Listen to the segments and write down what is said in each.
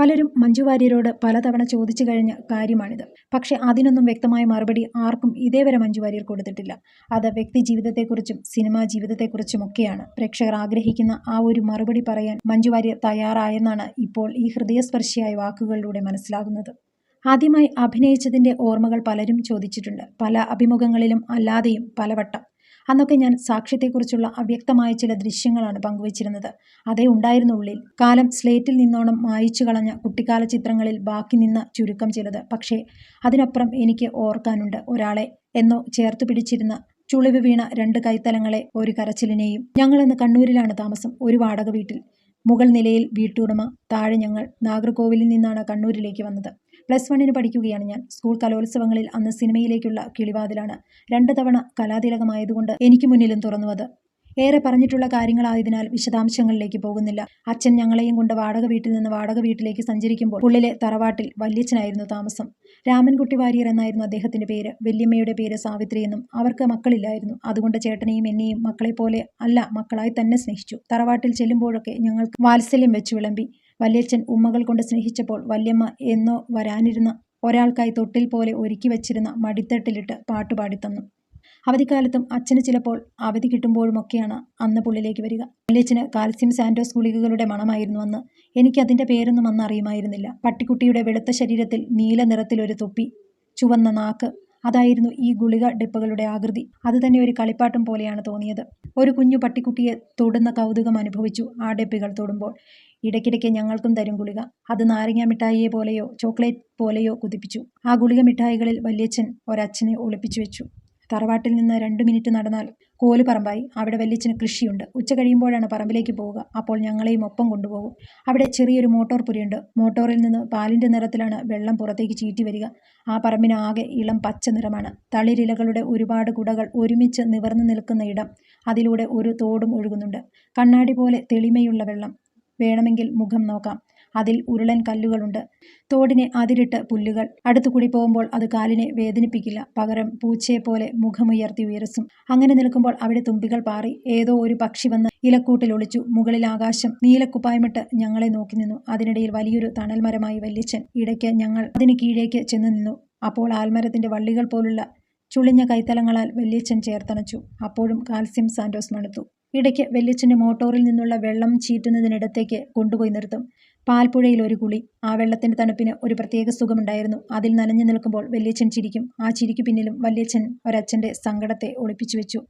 പലരും മഞ്ജുവാര്യരോട് പലതവണ ചോദിച്ചു കഴിഞ്ഞ കാര്യമാണിത്. പക്ഷെ അതിനൊന്നും വ്യക്തമായ മറുപടി ആർക്കും ഇതേവരെ മഞ്ജുവാര്യർ കൊടുത്തിട്ടില്ല. അത് വ്യക്തി ജീവിതത്തെക്കുറിച്ചും സിനിമാ ജീവിതത്തെക്കുറിച്ചുമൊക്കെയാണ്. പ്രേക്ഷകർ ആഗ്രഹിക്കുന്ന ആ ഒരു മറുപടി പറയാൻ മഞ്ജുവാര്യർ തയ്യാറായെന്നാണ് ഇപ്പോൾ ഈ ഹൃദയസ്പർശിയായ വാക്കുകളിലൂടെ മനസ്സിലാകുന്നത്. ആദ്യമായി അഭിനയിച്ചതിന്റെ ഓർമ്മകൾ പലരും ചോദിച്ചിട്ടുണ്ട്. പല അഭിമുഖങ്ങളിലും അല്ലാതെയും പലവട്ടം അന്നൊക്കെ ഞാൻ സാക്ഷ്യത്തെക്കുറിച്ചുള്ള അവ്യക്തമായ ചില ദൃശ്യങ്ങളാണ് പങ്കുവച്ചിരുന്നത്. അതേ ഉണ്ടായിരുന്നുള്ളിൽ കാലം സ്ലേറ്റിൽ നിന്നോണം മായിച്ചു കളഞ്ഞ കുട്ടിക്കാല ചിത്രങ്ങളിൽ ബാക്കി നിന്ന ചുരുക്കം ചിലത്. പക്ഷേ അതിനപ്പുറം എനിക്ക് ഓർക്കാനുണ്ട് ഒരാളെ എന്നോ ചേർത്ത് പിടിച്ചിരുന്ന ചുളിവ് വീണ രണ്ട് കൈത്തലങ്ങളെ ഒരു കരച്ചിലിനെയും ഞങ്ങളെന്ന് കണ്ണൂരിലാണ് താമസം ഒരു വാടക വീട്ടിൽ. മുകൾ നിലയിൽ വീട്ടുടമ താഴെ ഞങ്ങൾ. നാഗർകോവിലിൽ നിന്നാണ് കണ്ണൂരിലേക്ക് വന്നത്. പ്ലസ് വണ്ണിന് പഠിക്കുകയാണ് ഞാൻ. സ്കൂൾ കലോത്സവങ്ങളിൽ അന്ന് സിനിമയിലേക്കുള്ള കിളിവാതിലാണ് രണ്ട് തവണ കലാതിലകമായതുകൊണ്ട് എനിക്ക് മുന്നിലും തുറന്നു അത് ഏറെ പറഞ്ഞിട്ടുള്ള കാര്യങ്ങളായതിനാൽ വിശദാംശങ്ങളിലേക്ക് പോകുന്നില്ല. അച്ഛൻ ഞങ്ങളെയും കൊണ്ട് വാടക വീട്ടിൽ നിന്ന് വാടക വീട്ടിലേക്ക് സഞ്ചരിക്കുമ്പോൾ ഉള്ളിലെ തറവാട്ടിൽ വല്യച്ഛനായിരുന്നു താമസം. രാമൻകുട്ടി വാര്യർ എന്നായിരുന്നു അദ്ദേഹത്തിന്റെ പേര്. വല്യമ്മയുടെ പേര് സാവിത്രി എന്നും അവർക്ക് മക്കളില്ലായിരുന്നു. അതുകൊണ്ട് ചേട്ടനെയും എന്നെയും മക്കളെ പോലെ അല്ല മക്കളായി തന്നെ സ്നേഹിച്ചു. തറവാട്ടിൽ ചെല്ലുമ്പോഴൊക്കെ ഞങ്ങൾക്ക് വാത്സല്യം വെച്ചു വിളമ്പി. വല്യച്ഛൻ ഉമ്മകൾ കൊണ്ട് സ്നേഹിച്ചപ്പോൾ വല്യമ്മ എന്നോ വരാനിരുന്ന ഒരാൾക്കായി തൊട്ടിൽ പോലെ ഒരുക്കി വച്ചിരുന്ന മടിത്തട്ടിലിട്ട് പാട്ടുപാടിത്തന്നു അവധിക്കാലത്തും അച്ഛന് ചിലപ്പോൾ അവധി കിട്ടുമ്പോഴുമൊക്കെയാണ് അന്ന് പുള്ളിലേക്ക് വരിക. വല്യച്ഛന് കാൽസ്യം സാൻഡോസ് ഗുളികകളുടെ മണമായിരുന്നു അന്ന്. എനിക്ക് അതിന്റെ പേരൊന്നും അന്ന് അറിയുമായിരുന്നില്ല. പട്ടിക്കുട്ടിയുടെ വെളുത്ത ശരീരത്തിൽ നീല നിറത്തിലൊരു തൊപ്പി ചുവന്ന നാക്ക്. അതായിരുന്നു ഈ ഗുളിക ഡിപ്പകളുടെ ആകൃതി. അത് തന്നെ ഒരു കളിപ്പാട്ടം പോലെയാണ് തോന്നിയത്. ഒരു കുഞ്ഞു പട്ടിക്കുട്ടിയെ തൊടുന്ന കൗതുകം അനുഭവിച്ചു ആ ഡെപ്പികൾ തൊടുമ്പോൾ. ഇടയ്ക്കിടയ്ക്ക് ഞങ്ങൾക്കും തരും ഗുളിക. അത് നാരങ്ങ മിഠായിയെ പോലെയോ ചോക്ലേറ്റ് പോലെയോ കുതിപ്പിച്ചു. ആ ഗുളിക മിഠായികളിൽ വല്യച്ഛൻ ഒരച്ഛനെ ഒളിപ്പിച്ചു വെച്ചു. തറവാട്ടിൽ നിന്ന് രണ്ട് മിനിറ്റ് നടന്നാൽ കോലുപറമ്പായി അവിടെ വല്യച്ഛന് കൃഷിയുണ്ട്. ഉച്ച കഴിയുമ്പോഴാണ് പറമ്പിലേക്ക് പോവുക. അപ്പോൾ ഞങ്ങളെയും ഒപ്പം കൊണ്ടുപോകും. അവിടെ ചെറിയൊരു മോട്ടോർ പുരിയുണ്ട്. മോട്ടോറിൽ നിന്ന് പാലിന്റെ നിറത്തിലാണ് വെള്ളം പുറത്തേക്ക് ചീറ്റി വരിക. ആ പറമ്പിന് ആകെ ഇളം പച്ച നിറമാണ്. തളിരിലകളുടെ ഒരുപാട് കുടകൾ ഒരുമിച്ച് നിവർന്നു നിൽക്കുന്ന ഇടം. അതിലൂടെ ഒരു തോടും ഒഴുകുന്നുണ്ട്. കണ്ണാടി പോലെ തെളിമയുള്ള വെള്ളം. വേണമെങ്കിൽ മുഖം നോക്കാം. അതിൽ ഉരുളൻ കല്ലുകളുണ്ട്. തോടിനെ അതിരിട്ട് പുല്ലുകൾ. അടുത്തുകൂടി പോകുമ്പോൾ അത് കാലിനെ വേദനിപ്പിക്കില്ല. പകരം പൂച്ചയെ പോലെ മുഖമുയർത്തി ഉയരസും അങ്ങനെ നിൽക്കുമ്പോൾ അവിടെ തുമ്പികൾ പാറി. ഏതോ ഒരു പക്ഷി വന്ന് ഇലക്കൂട്ടിൽ ഒളിച്ചു. മുകളിൽ ആകാശം നീലക്കുപ്പായമിട്ട് ഞങ്ങളെ നോക്കി നിന്നു. അതിനിടയിൽ വലിയൊരു തണൽമരമായി വല്യച്ഛൻ ഇടയ്ക്ക് ഞങ്ങൾ അതിന് കീഴേക്ക് ചെന്ന് നിന്നു. അപ്പോൾ ആൽമരത്തിന്റെ വള്ളികൾ പോലുള്ള ചുളിഞ്ഞ കൈത്തലങ്ങളാൽ വല്യച്ഛൻ ചേർത്തണച്ചു. അപ്പോഴും കാൽസ്യം സാൻഡോസ് മണുത്തു. ഇടയ്ക്ക് വല്യച്ഛന്റെ മോട്ടോറിൽ നിന്നുള്ള വെള്ളം ചീറ്റുന്നതിനിടത്തേക്ക് കൊണ്ടുപോയി നിർത്തും. പാൽപ്പുഴയിൽ ഒരു കുളി. ആ വെള്ളത്തിന്റെ തണുപ്പിന് ഒരു പ്രത്യേക സുഖമുണ്ടായിരുന്നു. അതിൽ നനഞ്ഞു നിൽക്കുമ്പോൾ വല്യച്ഛൻ ചിരിക്കും. ആ ചിരിക്കു പിന്നിലും വല്യച്ഛൻ ഒരച്ഛന്റെ സങ്കടത്തെ ഒളിപ്പിച്ചു വെച്ചു.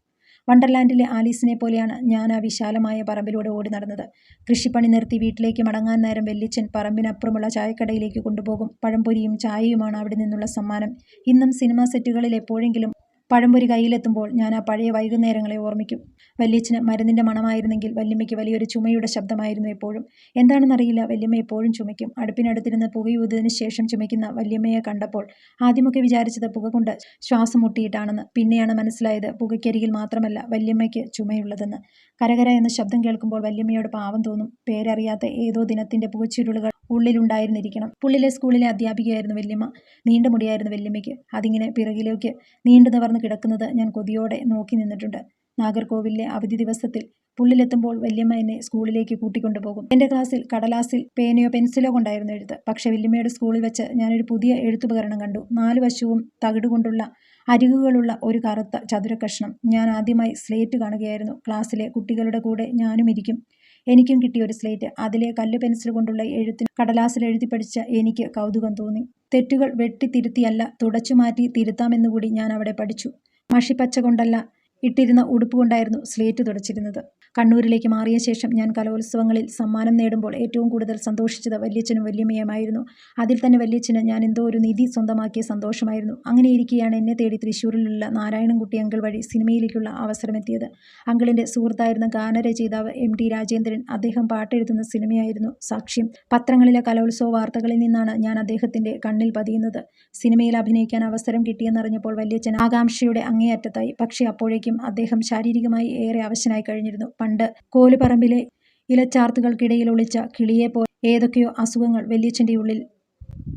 വണ്ടർലാൻഡിലെ ആലീസിനെ പോലെയാണ് ഞാൻ ആ വിശാലമായ പറമ്പിലൂടെ ഓടി നടന്നത്. കൃഷിപ്പണി നിർത്തി വീട്ടിലേക്ക് മടങ്ങാൻ നേരം വെല്ലിച്ചൻ പറമ്പിനപ്പുറമുള്ള ചായക്കടയിലേക്ക് കൊണ്ടുപോകും. പഴംപൊരിയും ചായയുമാണ് അവിടെ നിന്നുള്ള സമ്മാനം. ഇന്നും സിനിമാ സെറ്റുകളിൽ എപ്പോഴെങ്കിലും പഴംപൊരി കയ്യിലെത്തുമ്പോൾ ഞാൻ ആ പഴയ വൈകുന്നേരങ്ങളെ ഓർമ്മിക്കും. വല്യച്ഛന് മരുന്നിന്റെ മണമായിരുന്നെങ്കിൽ വല്യമ്മയ്ക്ക് വലിയൊരു ചുമയുടെ ശബ്ദമായിരുന്നു എപ്പോഴും. എന്താണെന്നറിയില്ല വല്യമ്മ എപ്പോഴും ചുമയ്ക്കും. അടുപ്പിനടുത്തിരുന്ന് പുകയൂതിന് ശേഷം ചുമയ്ക്കുന്ന വല്യമ്മയെ കണ്ടപ്പോൾ ആദ്യമൊക്കെ വിചാരിച്ചത് പുക കൊണ്ട് ശ്വാസം മുട്ടിയിട്ടാണെന്ന്. പിന്നെയാണ് മനസ്സിലായത് പുകയ്ക്കരികിൽ മാത്രമല്ല വല്യമ്മയ്ക്ക് ചുമയുള്ളതെന്ന്. കരകര എന്ന ശബ്ദം കേൾക്കുമ്പോൾ വല്യമ്മയോട് പാവം തോന്നും. പേരറിയാത്ത ഏതോ ദിനത്തിന്റെ പുകച്ചുരുളുകൾ ഉള്ളിലുണ്ടായിരുന്നിരിക്കണം. പുള്ളിലെ സ്കൂളിലെ അധ്യാപികയായിരുന്നു വല്യമ്മ. നീണ്ട മുടിയായിരുന്നു വല്യമ്മയ്ക്ക്. അതിങ്ങനെ പിറകിലേക്ക് നീണ്ടു നിവർന്ന് കിടക്കുന്നത് ഞാൻ കൊതിയോടെ നോക്കി നിന്നിട്ടുണ്ട്. നാഗർകോവിലിലെ അവധി ദിവസത്തിൽ പുള്ളിലെത്തുമ്പോൾ വല്യമ്മ എന്നെ സ്കൂളിലേക്ക് കൂട്ടിക്കൊണ്ടുപോകും എന്റെ ക്ലാസ്സിൽ കടലാസിൽ പേനയോ പെൻസിലോ കൊണ്ടായിരുന്നു എഴുത്ത്. പക്ഷേ വല്യമ്മയുടെ സ്കൂളിൽ വെച്ച് ഞാനൊരു പുതിയ എഴുത്തുപകരണം കണ്ടു. നാല് വശവും തകിടുകൊണ്ടുള്ള അരികുകളുള്ള ഒരു കറുത്ത ചതുരക്കഷ്ണം. ഞാൻ ആദ്യമായി സ്ലേറ്റ് കാണുകയായിരുന്നു. ക്ലാസ്സിലെ കുട്ടികളുടെ കൂടെ ഞാനും ഇരിക്കും എനിക്കും കിട്ടിയ ഒരു സ്ലേറ്റ് അതിലെ കല്ല് പെൻസിൽ കൊണ്ടുള്ള എഴുത്തിന് കടലാസിൽ എഴുതി പഠിച്ച എനിക്ക് കൗതുകം തോന്നി. തെറ്റുകൾ വെട്ടിത്തിരുത്തിയല്ല തുടച്ചു മാറ്റി തിരുത്താമെന്നുകൂടി ഞാൻ അവിടെ പഠിച്ചു. മഷിപ്പച്ച കൊണ്ടല്ല ഇട്ടിരുന്ന ഉടുപ്പ് കൊണ്ടായിരുന്നു സ്ലേറ്റ് തുടച്ചിരുന്നത്. കണ്ണൂരിലേക്ക് മാറിയ ശേഷം ഞാൻ കലോത്സവങ്ങളിൽ സമ്മാനം നേടുമ്പോൾ ഏറ്റവും കൂടുതൽ സന്തോഷിച്ചത് വല്യച്ഛനും വല്യമ്മയുമായിരുന്നു. അതിൽ തന്നെ വല്യച്ഛന് ഞാൻ എന്തോ ഒരു നിധി സ്വന്തമാക്കിയ സന്തോഷമായിരുന്നു. അങ്ങനെ ഇരിക്കെയാണ് എന്നെ തേടി തൃശ്ശൂരിലുള്ള നാരായണൻകുട്ടി അങ്കിൾ വഴി സിനിമയിലേക്കുള്ള അവസരമെത്തിയത്. അങ്കിളിന്റെ സുഹൃത്തായിരുന്ന ഗാനരചയിതാവ് എം ടി രാജേന്ദ്രൻ അദ്ദേഹം പാട്ടെഴുതുന്ന സിനിമയായിരുന്നു സാക്ഷ്യം. പത്രങ്ങളിലെ കലോത്സവ വാർത്തകളിൽ നിന്നാണ് ഞാൻ അദ്ദേഹത്തിന്റെ കണ്ണിൽ പതിയുന്നത്. സിനിമയിൽ അഭിനയിക്കാൻ അവസരം കിട്ടിയെന്നറിഞ്ഞപ്പോൾ വല്യച്ഛൻ ആകാംക്ഷയുടെ അങ്ങേയറ്റത്തായി. പക്ഷേ അപ്പോഴേക്കും അദ്ദേഹം ശാരീരികമായി ഏറെ അവശനായി കഴിഞ്ഞിരുന്നു. പണ്ട് കോലുപറമ്പിലെ ഇലച്ചാർത്തുകൾക്കിടയിൽ ഒളിച്ച കിളിയെപ്പോലെ ഏതൊക്കെയോ അസുഖങ്ങൾ വല്യച്ഛന്റെ ഉള്ളിൽ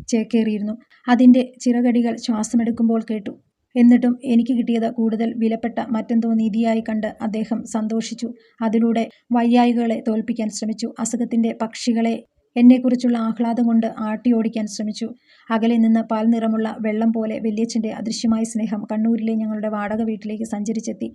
ചേക്കേറിയിരുന്നു അതിന്റെ ചിറകടികൾ ശ്വാസമെടുക്കുമ്പോൾ കേട്ടു. എന്നിട്ടും എനിക്ക് കിട്ടിയത് കൂടുതൽ വിലപ്പെട്ട മറ്റെന്തോ നിധിയായി കണ്ട് അദ്ദേഹം സന്തോഷിച്ചു. അതിലൂടെ വയ്യായികളെ തോൽപ്പിക്കാൻ ശ്രമിച്ചു. അസുഖത്തിന്റെ പക്ഷികളെ എന്നെക്കുറിച്ചുള്ള ആഹ്ലാദം കൊണ്ട് ആട്ടിയോടിക്കാൻ ശ്രമിച്ചു. അകലെ നിന്ന് പാൽ നിറമുള്ള വെള്ളം പോലെ വല്യച്ഛന്റെ അദൃശ്യമായ സ്നേഹം കണ്ണൂരിലെ ഞങ്ങളുടെ വാടക വീട്ടിലേക്ക് സഞ്ചരിച്ചെത്തി.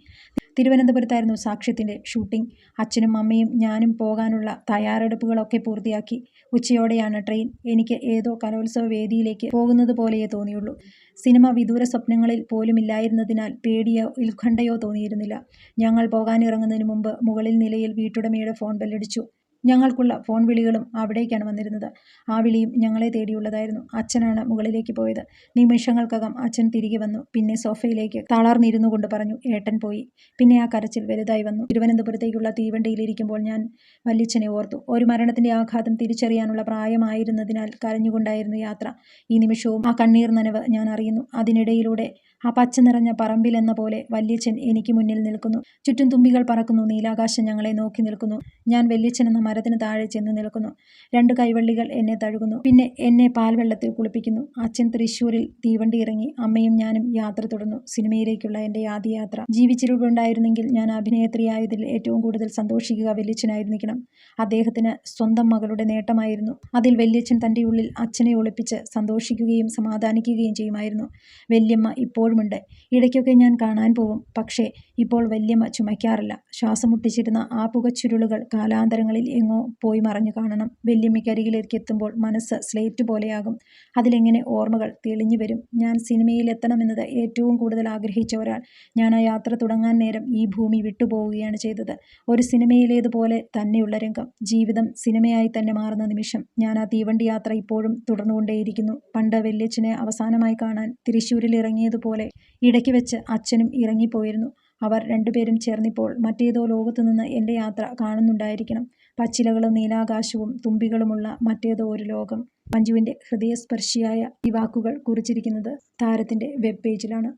തിരുവനന്തപുരത്തായിരുന്നു സാക്ഷ്യത്തിന്റെ ഷൂട്ടിംഗ്. അച്ഛനും അമ്മയും ഞാനും പോകാനുള്ള തയ്യാറെടുപ്പുകളൊക്കെ പൂർത്തിയാക്കി. ഉച്ചയോടെയാണ് ട്രെയിൻ. എനിക്ക് ഏതോ കലോത്സവ വേദിയിലേക്ക് പോകുന്നത് പോലെയേ തോന്നിയുള്ളൂ. സിനിമ വിദൂര സ്വപ്നങ്ങളിൽ പോലുമില്ലായിരുന്നതിനാൽ പേടിയോ ഉത്കണ്ഠയോ തോന്നിയിരുന്നില്ല. ഞങ്ങൾ പോകാനിറങ്ങുന്നതിന് മുമ്പ് മുകളിൽ നിലയിൽ വീട്ടുടമയുടെ ഫോൺ ബെല്ലടിച്ചു. ഞങ്ങൾക്കുള്ള ഫോൺ വിളികളും അവിടേക്കാണ് വന്നിരുന്നത്. ആ വിളിയും ഞങ്ങളെ തേടിയുള്ളതായിരുന്നു. അച്ഛനാണ് മുകളിലേക്ക് പോയത്. നിമിഷങ്ങൾക്കകം അച്ഛൻ തിരികെ വന്നു. പിന്നെ സോഫയിലേക്ക് തളർന്നിരുന്നു കൊണ്ട് പറഞ്ഞു "ഏട്ടൻ പോയി. " പിന്നെ ആ കരച്ചിൽ വലുതായി വന്നു. തിരുവനന്തപുരത്തേക്കുള്ള തീവണ്ടിയിലിരിക്കുമ്പോൾ ഞാൻ വല്യച്ഛനെ ഓർത്തു. ഒരു മരണത്തിന്റെ ആഘാതം തിരിച്ചറിയാനുള്ള പ്രായമായിരുന്നതിനാൽ കരഞ്ഞുകൊണ്ടായിരുന്നു യാത്ര. ഈ നിമിഷവും ആ കണ്ണീർ നനവ് ഞാൻ അറിയുന്നു. അതിനിടയിലൂടെ ആ പച്ച നിറഞ്ഞ പറമ്പിലെന്ന പോലെ വല്യച്ഛൻ എനിക്ക് മുന്നിൽ നിൽക്കുന്നു. ചുറ്റും തുമ്പികൾ പറക്കുന്നു. നീലാകാശം ഞങ്ങളെ നോക്കി നിൽക്കുന്നു. ഞാൻ വല്യച്ഛനെന്ന മരത്തിന് താഴെ ചെന്ന് നിൽക്കുന്നു. രണ്ട് കൈവള്ളികൾ എന്നെ തഴുകുന്നു. പിന്നെ എന്നെ പാൽവെള്ളത്തിൽ കുളിപ്പിക്കുന്നു. അച്ഛൻ തൃശ്ശൂരിൽ തീവണ്ടി ഇറങ്ങി. അമ്മയും ഞാനും യാത്ര തുടർന്നു. സിനിമയിലേക്കുള്ള എന്റെ ആദ്യയാത്ര. ജീവിച്ചിരിപ്പുണ്ടായിരുന്നെങ്കിൽ ഞാൻ അഭിനേത്രിയായതിൽ ഏറ്റവും കൂടുതൽ സന്തോഷിക്കുക വല്യച്ഛനായിരുന്നിരിക്കണം അദ്ദേഹത്തിന് സ്വന്തം മകളുടെ നേട്ടമായിരുന്നു അതിൽ വല്യച്ഛൻ തന്റെ ഉള്ളിൽ അച്ഛനെ ഒളിപ്പിച്ച് സന്തോഷിക്കുകയും സമാധാനിക്കുകയും ചെയ്യുമായിരുന്നു. വല്യമ്മ ഇപ്പോഴുമുണ്ട്. ഇടയ്ക്കൊക്കെ ഞാൻ കാണാൻ പോകും പക്ഷേ ഇപ്പോൾ വല്യമ്മ ചുമയ്ക്കാറില്ല. ശ്വാസം മുട്ടിച്ചിരുന്ന ആ പുകച്ചുരുളുകൾ കാലാന്തരങ്ങളിൽ എങ്ങോ പോയി മറഞ്ഞു കാണണം. വല്യമ്മയ്ക്കരികിലേക്കെത്തുമ്പോൾ മനസ്സ് സ്ലേറ്റ് പോലെയാകും. അതിലെങ്ങനെ ഓർമ്മകൾ തെളിഞ്ഞു വരും. ഞാൻ സിനിമയിലെത്തണമെന്നത് ഏറ്റവും കൂടുതൽ ആഗ്രഹിച്ച ഒരാൾ. ഞാൻ ആ യാത്ര തുടങ്ങാൻ നേരം ഈ ഭൂമി വിട്ടുപോവുകയാണ് ചെയ്തത്. ഒരു സിനിമയിലേതുപോലെ തന്നെയുള്ള രംഗം. ജീവിതം സിനിമയായി തന്നെ മാറുന്ന നിമിഷം. ഞാൻ ആ തീവണ്ടി യാത്ര ഇപ്പോഴും തുടർന്നുകൊണ്ടേയിരിക്കുന്നു. പണ്ട് വല്യച്ഛനെ അവസാനമായി കാണാൻ തൃശ്ശൂരിൽ ഇറങ്ങിയതുപോലെ ഇടയ്ക്ക് വെച്ച് അച്ഛനും ഇറങ്ങിപ്പോയിരുന്നു. അവർ രണ്ടുപേരും ചേർന്നിപ്പോൾ മറ്റേതോ ലോകത്തു നിന്ന് എന്റെ യാത്ര കാണുന്നുണ്ടായിരിക്കണം. പച്ചിലകളും നീലാകാശവും തുമ്പികളുമുള്ള മറ്റേതോ ഒരു ലോകം. മഞ്ജുവിന്റെ ഹൃദയസ്പർശിയായ ഈ വാക്കുകൾ കുറിച്ചിരിക്കുന്നത് താരത്തിന്റെ വെബ് പേജിലാണ്.